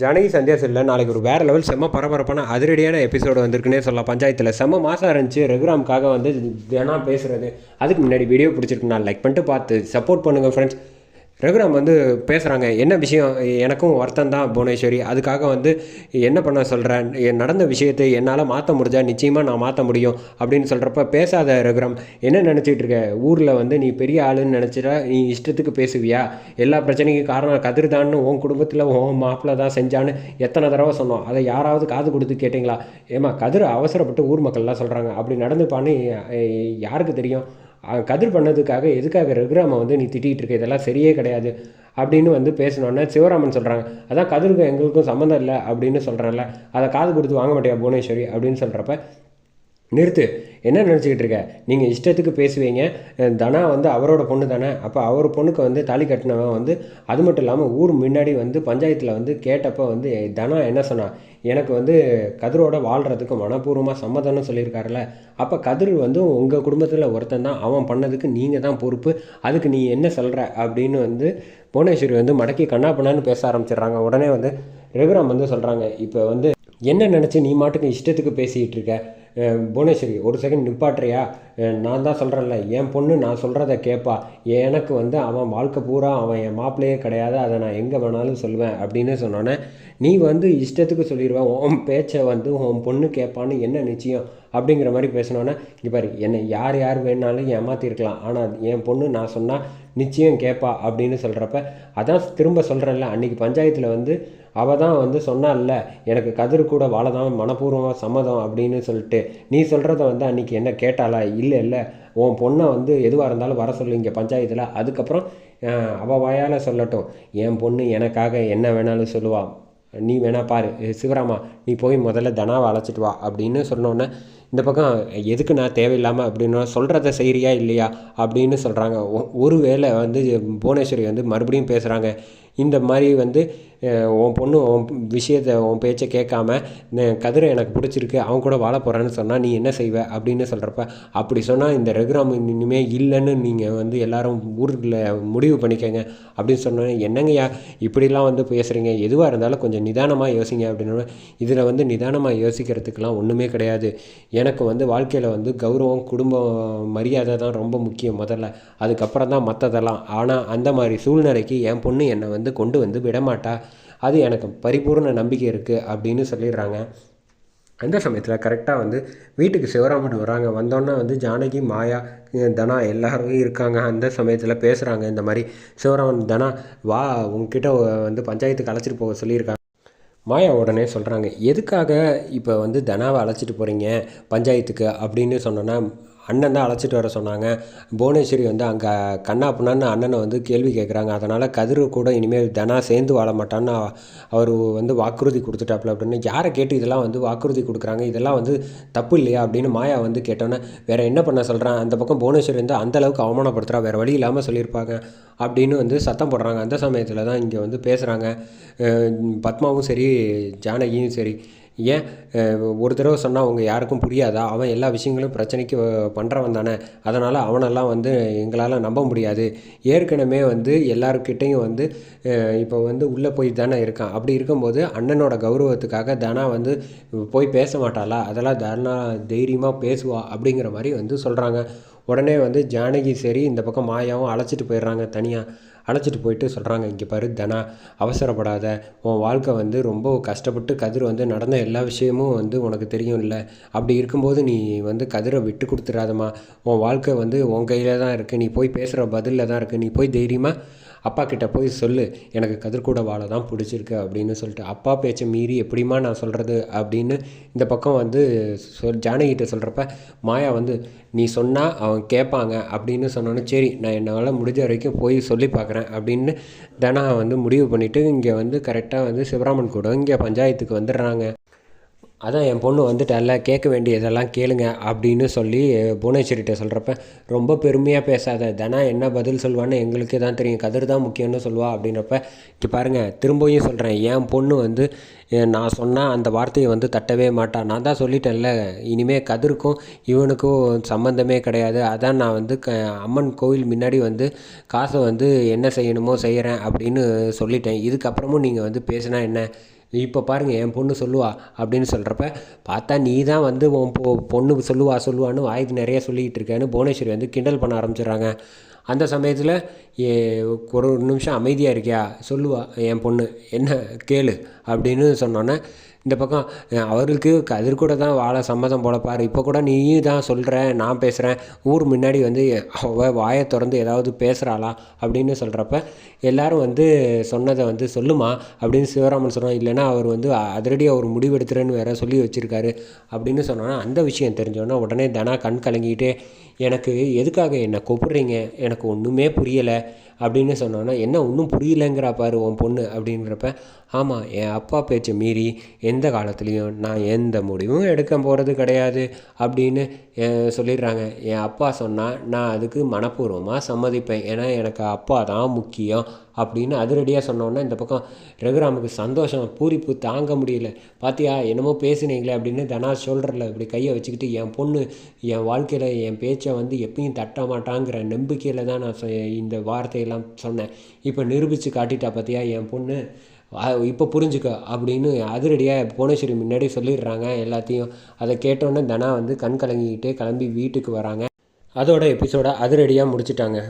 ஜானகி சந்தியா செல்ல நாளைக்கு ஒரு வேறு லெவல் செம்ம பரபரப்பான அதிரடியான எபிசோடு வந்திருக்குன்னே சொல்லலாம். பஞ்சாயத்தில் செம்ம மாதம் இருந்துச்சு. ரகுராமுக்காக வந்து தினம் பேசுகிறது அதுக்கு முன்னாடி வீடியோ பிடிச்சிருக்கு நான் லைக் பண்ணிட்டு பார்த்து சப்போர்ட் பண்ணுங்கள் ஃப்ரெண்ட்ஸ் ரகுராம் வந்து பேசுகிறாங்க என்ன விஷயம்? எனக்கும் வருத்தம் தான் புவனேஸ்வரி. அதுக்காக வந்து என்ன பண்ண சொல்கிறேன் நடந்த விஷயத்தை என்னால் மாற்ற முடிஞ்சால் நிச்சயமாக நான் மாற்ற முடியும். அப்படின்னு சொல்கிறப்ப பேசாத ரகுராம் என்ன நினச்சிட்டு இருக்க? ஊரில் வந்து நீ பெரிய ஆளுன்னு நினச்சிட்டா நீ இஷ்டத்துக்கு பேசுவியா? எல்லா பிரச்சனைக்கும் காரணம் கதிர்தான்னு உன் குடும்பத்தில் உன் மாப்பிள்ள தான் செஞ்சான்னு எத்தனை தடவை சொன்னோம். அதை யாராவது காது கொடுத்து கேட்டிங்களா? ஏமா கதிர் அவசரப்பட்டு ஊர் மக்கள்லாம் சொல்கிறாங்க அப்படி நடந்துப்பான்னு யாருக்கு தெரியும்? கதிர் பண்ணதுக்காக எதுக்காக ரகுராமை வந்து நீ திட்டிகிட்டு இருக்க? இதெல்லாம் சரியே கிடையாது அப்படின்னு வந்து பேசினோன்னே சிவராமன் சொல்கிறாங்க அதான் கதிருக்கும் எங்களுக்கும் சம்மந்தம் இல்லை அப்படின்னு சொல்கிறேன்ல அதை காது கொடுத்து வாங்க மாட்டியா புவனேஸ்வரி அப்படின்னு சொல்கிறப்ப நிறுத்து. என்ன நினச்சிக்கிட்டு இருக்க? நீங்கள் இஷ்டத்துக்கு பேசுவீங்க. தனா வந்து அவரோட பொண்ணு தானே. அப்போ அவர் பொண்ணுக்கு வந்து தாலி கட்டினவன் வந்து அது மட்டும் இல்லாமல் ஊர் முன்னாடி வந்து பஞ்சாயத்தில் வந்து கேட்டப்போ வந்து தனா என்ன சொன்னான் எனக்கு வந்து கதிரோட வாழ்கிறதுக்கு மனப்பூர்வமாக சம்மதம்னு சொல்லியிருக்காருல்ல. அப்போ கதிர் வந்து உங்கள் குடும்பத்தில் ஒருத்தன் தான். அவன் பண்ணதுக்கு நீங்கள் தான் பொறுப்பு. அதுக்கு நீ என்ன சொல்கிற அப்படின்னு வந்து புவனேஸ்வரி வந்து மடக்கி கண்ணா பண்ணான்னு பேச ஆரம்பிச்சிடுறாங்க. உடனே வந்து ரகுராம் வந்து சொல்கிறாங்க இப்போ வந்து என்ன நினச்சி நீ மாட்டுக்கு இஷ்டத்துக்கு பேசிகிட்டு இருக்க? புவனேஸ்வரி ஒரு செகண்ட் நிப்பாட்டுறியா? நான் தான் சொல்கிறேன்ல என் பொண்ணு நான் சொல்கிறத கேட்பா எனக்கு வந்து அவன் வாழ்க்கை பூரா அவன் என் மாப்பிள்ளையே கிடையாது அதை நான் எங்கே வேணாலும் சொல்லுவேன் அப்படின்னு சொன்னோன்னே நீ வந்து இஷ்டத்துக்கு சொல்லிடுவேன் உன் பேச்சை வந்து உன் பொண்ணு கேட்பான்னு என்ன நிச்சயம்? அப்படிங்கிற மாதிரி பேசினோன்னே இங்கே பாரு என்னை யார் யார் வேணாலும் ஏமாற்றிருக்கலாம் ஆனால் என் பொண்ணு நான் சொன்னால் நிச்சயம் கேட்பா அப்படின்னு சொல்கிறப்ப அதான் திரும்ப சொல்கிறேன்ல அன்றைக்கி பஞ்சாயத்தில் வந்து அவள் தான் வந்து சொன்னால எனக்கு கதிர் கூட வாழ தான் மனப்பூர்வமாக சம்மதம் அப்படின்னு சொல்லிட்டு நீ சொல்கிறத வந்து அன்றைக்கி என்ன கேட்டாளா இல்லை இல்லை. உன் பொண்ணை வந்து எதுவாக இருந்தாலும் வர சொல்லு இங்கே பஞ்சாயத்தில். அதுக்கப்புறம் அவள் அவ வாயால் சொல்லட்டும். என் பொண்ணு எனக்காக என்ன வேணாலும் சொல்லுவான் நீ வேணா பாரு. சிவராமா நீ போய் முதல்ல தனாவை அழைச்சிட்டு வா அப்படின்னு சொன்னோன்னே இந்த பக்கம் எதுக்கு நான் தேவையில்லாமல் அப்படின்னா சொல்கிறத செய்கிறியா இல்லையா அப்படின்னு சொல்கிறாங்க ஒரு வேளை வந்து புவனேஸ்வரி வந்து மறுபடியும் பேசுகிறாங்க இந்த மாதிரி வந்து உன் பொண்ணு உன் விஷயத்தை உன் பேச்சை கேட்காம கதிரை எனக்கு பிடிச்சிருக்கு அவன் கூட வாழ போகிறான்னு சொன்னால் நீ என்ன செய்வ? அப்படின்னு சொல்கிறப்ப அப்படி சொன்னால் இந்த ரகுராம் இனிமேல் இல்லைன்னு நீங்கள் வந்து எல்லாரும் ஊரில் முடிவு பண்ணிக்கங்க. அப்படின்னு சொன்னோன்னே என்னங்கய்யா இப்படிலாம் வந்து பேசுகிறீங்க எதுவாக இருந்தாலும் கொஞ்சம் நிதானமாக யோசிங்க. அப்படின்னு இதில் வந்து நிதானமாக யோசிக்கிறதுக்கெலாம் ஒன்றுமே கிடையாது. எனக்கு வந்து வாழ்க்கையில் வந்து கௌரவம் குடும்பம் மரியாதை தான் ரொம்ப முக்கியம் முதல்ல. அதுக்கப்புறம் தான் மற்றதெல்லாம் ஆனால் அந்த மாதிரி சூழ்நிலைக்கு என் பொண்ணு என்னை வந்து வந்து கொண்டு வந்து விடமாட்டா? அது எனக்கு பரிபூர்ண நம்பிக்கை இருக்குது அப்படின்னு சொல்லிடுறாங்க. அந்த சமயத்தில் கரெக்டாக வந்து வீட்டுக்கு சிவராமன் வராங்க. வந்தோன்னே வந்து ஜானகி மாயா தனா எல்லாரும் இருக்காங்க. அந்த சமயத்தில் பேசுகிறாங்க இந்த மாதிரி. சிவராமன் தனா வா உங்ககிட்ட வந்து பஞ்சாயத்துக்கு அழைச்சிட்டு போக சொல்லியிருக்காங்க. மாயா உடனே சொல்கிறாங்க எதுக்காக இப்போ வந்து தனாவை அழைச்சிட்டு போகிறீங்க பஞ்சாயத்துக்கு? அப்படின்னு சொன்னோன்னா அண்ணன் தான் அழைச்சிட்டு வர சொன்னாங்க. புவனேஸ்வரி வந்து அங்கே கண்ணா புண்ணான்னு அண்ணனை வந்து கேள்வி கேட்குறாங்க அதனால் கதிர் கூட இனிமேல் தனா சேர்ந்து வாழ மாட்டான்னு அவர் வந்து வாக்குறுதி கொடுத்துட்டாப்புல அப்படின்னு யாரை கேட்டு இதெல்லாம் வந்து வாக்குறுதி கொடுக்குறாங்க? இதெல்லாம் வந்து தப்பு இல்லையா அப்படின்னு மாயா வந்து கேட்டோன்னே வேறு என்ன பண்ண சொல்கிறேன் அந்த பக்கம் புவனேஸ்வரி வந்து அந்த அளவுக்கு அவமானப்படுத்துகிறா வேறு வழி இல்லாமல் சொல்லியிருப்பாங்க அப்படின்னு வந்து சத்தம் போடுறாங்க. அந்த சமயத்தில் தான் இங்கே வந்து பேசுகிறாங்க பத்மாவும் சரி ஜானகியும் சரி. ஏன் ஒரு தடவை சொன்னால் அவங்க யாருக்கும் புரியாதா? அவன் எல்லா விஷயங்களும் பிரச்சனைக்கு பண்ணுறவன் தானே. அதனால் அவனெல்லாம் வந்து எங்களால் நம்ப முடியாது. ஏற்கனவே வந்து எல்லாருக்கிட்டேயும் வந்து இப்போ வந்து உள்ளே போய் தானே இருக்கான். அப்படி இருக்கும்போது அண்ணனோட கௌரவத்துக்காக தனா வந்து போய் பேச மாட்டாளா? அதெல்லாம் தனா தைரியமாக பேசுவா அப்படிங்கிற மாதிரி வந்து சொல்கிறாங்க உடனே வந்து ஜானகி சரி இந்த பக்கம் மாயாவும் அழைச்சிட்டு போயிடுறாங்க தனியாக அழைச்சிட்டு போயிட்டு சொல்கிறாங்க இங்கே பாரு தனா அவசரப்படாத. உன் வாழ்க்கை வந்து ரொம்ப கஷ்டப்பட்டு கதிர் வந்து நடந்த எல்லா விஷயமும் வந்து உனக்கு தெரியும் இல்லை அப்படி இருக்கும்போது நீ வந்து கதிரை விட்டு கொடுத்துடாதம்மா உன் வாழ்க்கை வந்து உன் கையில் தான் இருக்குது நீ போய் பேசுகிற பதிலில் தான் இருக்குது நீ போய் தைரியமாக அப்பா கிட்டே போய் சொல்லு எனக்கு கதிர்கூட வாழ தான் பிடிச்சிருக்கு அப்படின்னு சொல்லிட்டு. அப்பா பேச்சை மீறி எப்படிம்மா நான் சொல்கிறது அப்படின்னு இந்த பக்கம் வந்து சொல் ஜானகிட்ட சொல்கிறப்ப மாயா வந்து நீ சொன்னால் அவன் கேட்பாங்க அப்படின்னு சொன்னோன்னே சரி நான் என்னால் முடிஞ்ச வரைக்கும் போய் சொல்லி பார்க்குறேன் அப்படின்னு தனா வந்து முடிவு பண்ணிவிட்டு இங்கே வந்து கரெக்டாக வந்து சிவராமன் கூட இங்கே பஞ்சாயத்துக்கு வந்துடுறாங்க. அதான் என் பொண்ணு வந்துட்டால கேட்க வேண்டியதெல்லாம் கேளுங்க அப்படின்னு சொல்லி புவனேஸ்வரிகிட்ட சொல்கிறப்ப ரொம்ப பெருமையாக பேசாத தனா என்ன பதில் சொல்வான்னு எங்களுக்கே தான் தெரியும் கதிர் தான் முக்கியம்னு சொல்லுவா அப்படின்றப்ப இங்கே பாருங்கள் திரும்பவும் சொல்கிறேன் என் பொண்ணு வந்து நான் சொன்னால் அந்த வார்த்தையை வந்து தட்டவே மாட்டான் நான் தான் சொல்லிட்டேன்ல இனிமேல் கதிருக்கும் இவனுக்கும் சம்மந்தமே கிடையாது. அதான் நான் வந்து க அம்மன் கோவில் முன்னாடி வந்து காசை வந்து என்ன செய்யணுமோ செய்கிறேன் அப்படின்னு சொல்லிட்டேன். இதுக்கப்புறமும் நீங்கள் வந்து பேசினா என்ன? இப்போ பாருங்கள் என் பொண்ணு சொல்லுவா அப்படின்னு சொல்கிறப்ப பார்த்தா நீ தான் வந்து உன் பொ பொண்ணு சொல்லுவா சொல்லுவான்னு வாய்க்கு நிறைய சொல்லிக்கிட்டு இருக்கேன்னு புவனேஸ்வரி வந்து கிண்டல் பண்ண ஆரம்பிச்சிடுறாங்க. அந்த சமயத்தில் ஏ ஒரு நிமிஷம் அமைதியாக இருக்கியா? சொல்லுவா என் பொண்ணு. என்ன? கேளு. அப்படின்னு சொன்னோன்னே இந்த பக்கம் அவருக்கு கதிர் கூட தான் வாழ சம்மதம் போலப்பார் இப்போ கூட நீயும் தான் சொல்கிற நான் பேசுகிறேன் ஊர் முன்னாடி வந்து அவ வாயை திறந்து ஏதாவது பேசுகிறாளா அப்படின்னு சொல்கிறப்ப எல்லாரும் வந்து சொன்னதை வந்து சொல்லுமா அப்படின்னு சிவராமன் சொன்னோம் இல்லைன்னா அவர் வந்து அதிரடியாக ஒரு முடிவெடுத்துறேன்னு வேற சொல்லி வச்சுருக்காரு அப்படின்னு சொன்னோன்னா அந்த விஷயம் தெரிஞ்சோன்னா உடனே தனா கண் கலங்கிட்டே எனக்கு எதுக்காக என்னை கூப்பிட்றீங்க? எனக்கு ஒன்றுமே புரியலை. அப்படின்னு சொன்னோன்னா என்ன ஒன்றும் புரியலைங்கிறா பாரு உன் பொண்ணு. அப்படின்றப்ப ஆமாம் என் அப்பா பேச்சை மீறி எந்த காலத்துலேயும் நான் எந்த முடிவும் எடுக்க போகிறது கிடையாது அப்படின்னு சொல்லிடுறாங்க. என் அப்பா சொன்னால் நான் அதுக்கு மனப்பூர்வமாக சம்மதிப்பேன். ஏன்னா எனக்கு அப்பா தான் முக்கியம். அப்படின்னு அதிரடியாக சொன்னோன்னே இந்த பக்கம் ரகுராமுக்கு சந்தோஷம். பூரிப்பு தாங்க முடியல. பாத்தியா என்னமோ பேசுனீங்களே அப்படின்னு தனா ஷோல்டரில் இப்படி கையை வச்சுக்கிட்டு என் பொண்ணு என் வாழ்க்கையில் என் பேச்சை வந்து எப்பயும் தட்ட மாட்டாங்கிற நம்பிக்கையில் தான் நான் சொ- இந்த வார்த்தையெல்லாம் சொன்னேன். இப்போ நிரூபித்து காட்டிட்டா பார்த்தியா என் பொண்ணு இப்போ புரிஞ்சுக்க அப்படின்னு அதிரடியாக புவனேஸ்வரி முன்னாடி சொல்லிடுறாங்க எல்லாத்தையும். அதை கேட்டோன்னே தனா வந்து கண் கலங்கிக்கிட்டே கிளம்பி வீட்டுக்கு வராங்க. அதோட எபிசோட அதிரடியாக முடிச்சிட்டாங்க.